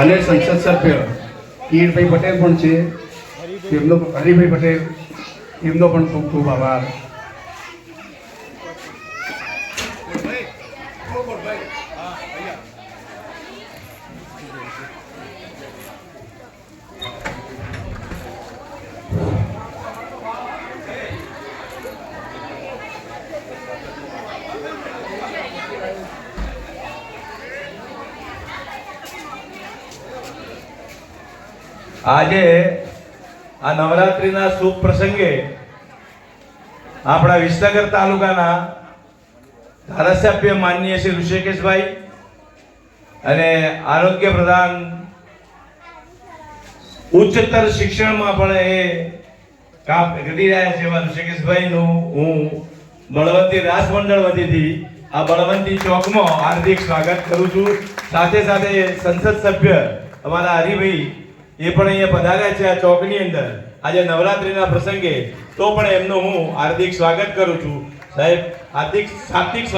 અને સંસદ સભ્ય કિરીટભાઈ પટેલ પણ છે. તેમનો હરિભાઈ પટેલ, એમનો પણ ખૂબ ખૂબ આભાર. આજે આ નવરાત્રિના શુભ પ્રસંગે આપણા વિસનગર તાલુકાના ધારાસભ્ય માનનીય શ્રી ઋષિકેશભાઈ અને આરોગ્ય પ્રધાન ઉચ્ચતર શિક્ષણમાં પણ એ કામ કરી રહ્યા છે એવા ઋષિકેશભાઈનું હું બળવંતી રાસ મંડળ વતીથી આ બળવંતી ચોકમાં હાર્દિક સ્વાગત કરું છું. સાથે સાથે સંસદ સભ્ય અમારા હરિભાઈ એ પણ અહીંયા પધાર્યા છે આ ચોકની અંદર. આજે નવરાત્રિના પ્રસંગે તો પણ એમનું હું હાર્દિક સ્વાગત કરું છું. સાહેબ, હાર્દિક હાર્દિક